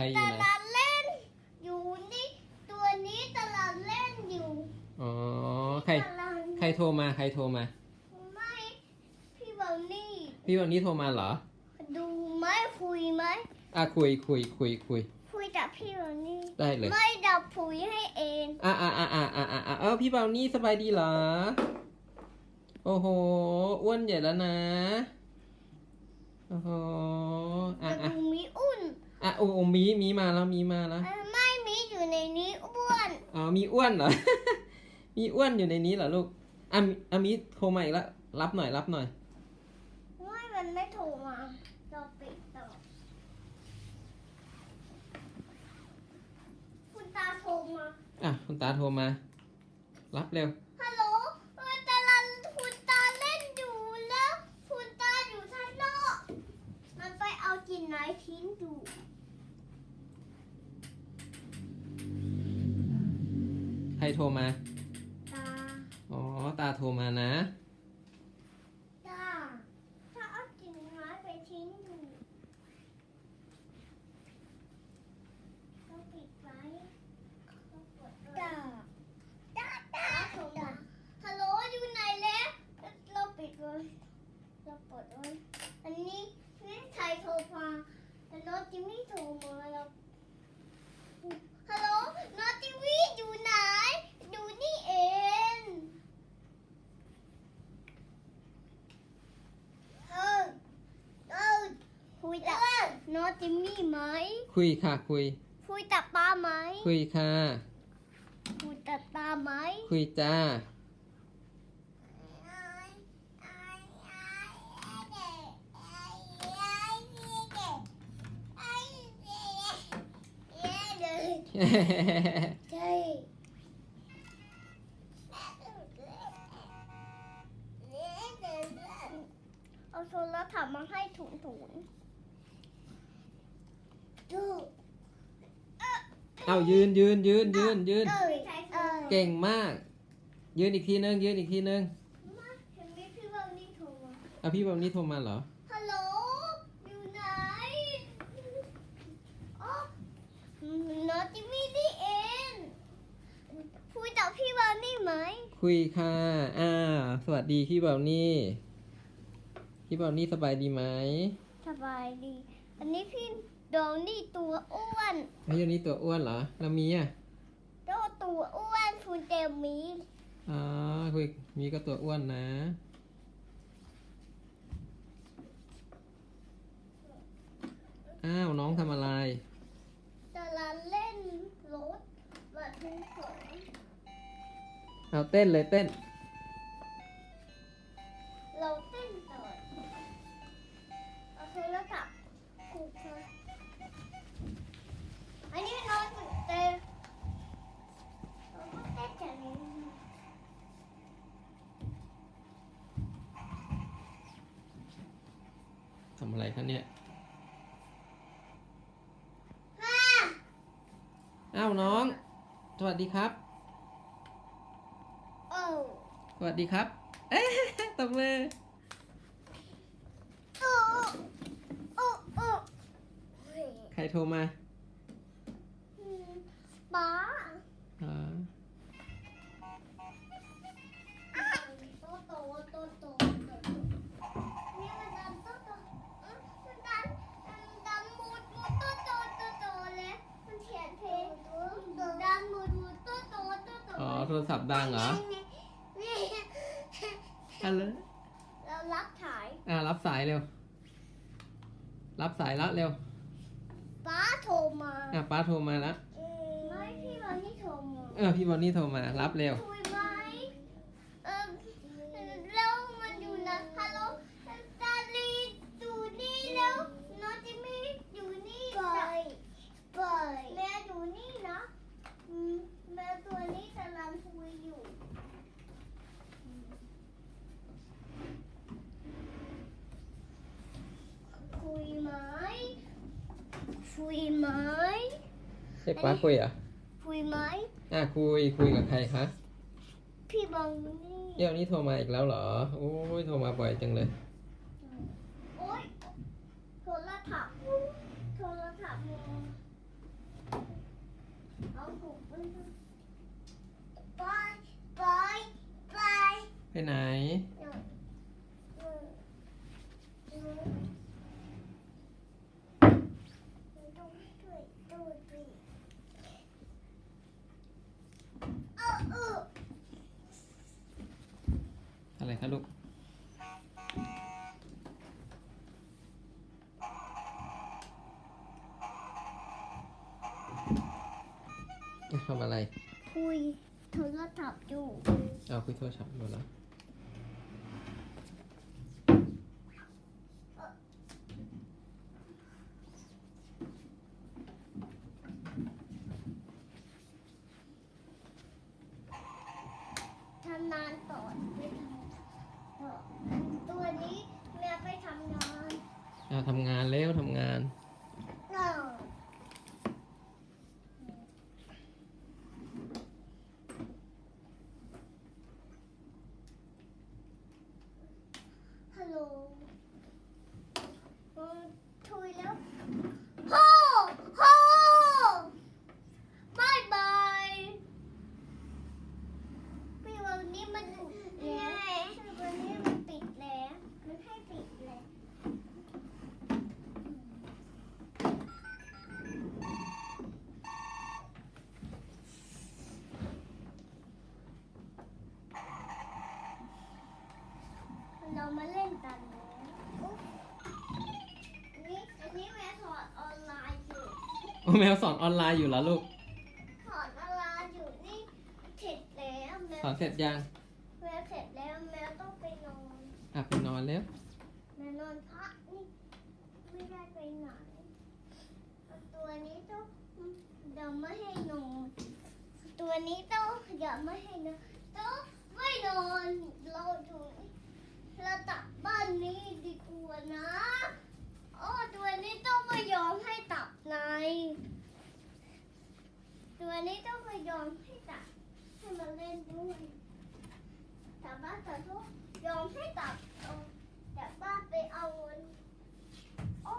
รอยู่ตไหนลาดเล่นอยู่นี่ตัวนี้ตลาดเล่นอยู่อ๋อใครตลาดใครโทรมาใครโทรมา ไม่พี่เบลนี่พี่วันนี้โทรมาเหรอดูไหมคุยไหมอะคุยคุยคุยคุยคุยกับพี่เบลนี่ได้เลยไม่ดับคุยให้เองอะอะอะอะอะอะอะเออพี่เบานี่สบายดีเหรอโอ้โหอ้วนใหญ่แล้วนะโอ้โห อะ จะ อะ ดูมีอุ่น อะ โอ้โหมีมีมาแล้วมีมาแล้วเอ้ยไม่มีอยู่ในนี้อ้วนอ๋อมีอ้วนเหรอ มีอ้วนอยู่ในนี้เหรอลูกอะมีอะมีโทรมาอีกแล้วรับหน่อยรับหน่อยไม่มันไม่โทรมาเราปิดต่อคุณตาโทรมาอะคุณตาโทรมา รับเร็วฮัลโหลเออตาลันคุณตาเล่นอยู่แล้ว คุณตาอยู่ข้างนอกมันไปเอากินไหนทิ้งดูใคร โทรมา ตาอ๋อ ตาโทรมานะ ตาถ้าเอากินไม้ไปทิ้งดูเขาปิดไว้เขาเปิดไว้ตาตาตาตาฮัลโหลอยู่ไหนแล้วเราปิดไว้เราเปิดไว้อันนี้นี่ใครโทรมาแต่น้องจิมมี่โทรมาแล้ว ฮัลโหลน้องทีวีอยู่ไหน ดูนี่เองเออเออคุยกับน้อง จิมมี่ไหม คุยค่ะคุย คุยกับป้าไหม คุยค่ะ คุยกับตาไหม คุยจ้า ใช่เอาโทรศัพท์มาให้ถุนถุนดู เอายืนยืนยืนยืนยืนเอ้ยเอ้ยเก่งมาก ยืนอีกทีนึงยืนอีกทีนึงเห็นไหมพี่ว่านี่โทรมาอะพี่แบบนี้โทรมาเหรอ ฮัลโหล อยู่ไหนอ๋อน้องจิมมี่นี่เองคุยกับพี่ว่านี่ไหม คุยค่ะ อ่า สวัสดีพี่เบานี่ พี่เบานี่สบายดีไหม สบายดี อันนี้พี่ ดองนี่ตัวอ้วนพี่เบานี่ตัวอ้วนเหรอ แล้วมีอะแล้วตัวอ้วนคุณเตมีอ๋อคุยมีก็ตัวอ้วนนะ อ้าวน้องทำอะไรจะลาเล่นรถแบบทุกคนเอาเต้นเลยเต้น อะไรคะเนี่ยห้าอ้าวน้อง สวัสดีครับโอ้สวัสดีครับ เอ๊ะตบมือโอ้โอ้โอ้เฮ้ยใครโทรมา โตอ๋อโทรศัพท์ดังเหรอนี่อะไรเรารับถ่ายอ่ารับสายเร็ว รับสายละเร็ว ป้าโทรมาอะป้าโทรมาแล้วไม่พี่วันนี้โทรมาเออพี่บอลนี่โทรมารับเร็วคุย คุยไหมเรีป้าคุยอะคุยไหมอะคุยคุยกับใครคะพี่บองนี่เดี๋ยวนี้โทรมาอีกแล้วเหรอโอ้ยโทรมาบ่อยจังเลย โอ้ยโทรศัพท์โทรศัพท์เอาผมไปไปไปไปไปไหน อะไรคะลูกทำอะไร คุยโทรศัพท์อยู่ เอาคุยโทรศัพท์อยู่แล้ว ทำงานต่อไปทำต่อตัวนี้แม่ไปทำงาน เอาทำงานเร็วทำงาน อ้าวฮัลโหลอืมทุยแล้วโฮ่โฮ่บายบายพี่วันนี้มันปิดแล้ววันนี้มันปิดแล้ว มันให้ปิดแล้ว เรามาเล่นกันนะอุ๊ยอันนี้อันนี้แม่ถอดออนไลน์อยู่ โอ้ แมวสอนออนไลน์อยู่แล้วลูก ถอดออนไลน์อยู่นี่เสร็จแล้วแม่สอนเสร็จยัง แม่เสร็จแล้วแม่ต้องไปนอนอะไปนอนแล้ว แม่นอนพักนี่ไม่ได้ไปไหนตัวนี้ต้องเดี๋ยวไม่ให้นอนตัวนี้ต้องเดี๋ยวไม่ให้นอนต้องไม่นอนเราอยู่เราตักบ้านนี้ดีกว่านะอ๋อตัวนี้ต้องไม่ ตัวนี้ต้องไปยอมให้จับให้มันเล่นด้วยแต่บ้าแต่ทุกยอมให้จับแต่บ้านไปเอาเงินโอ้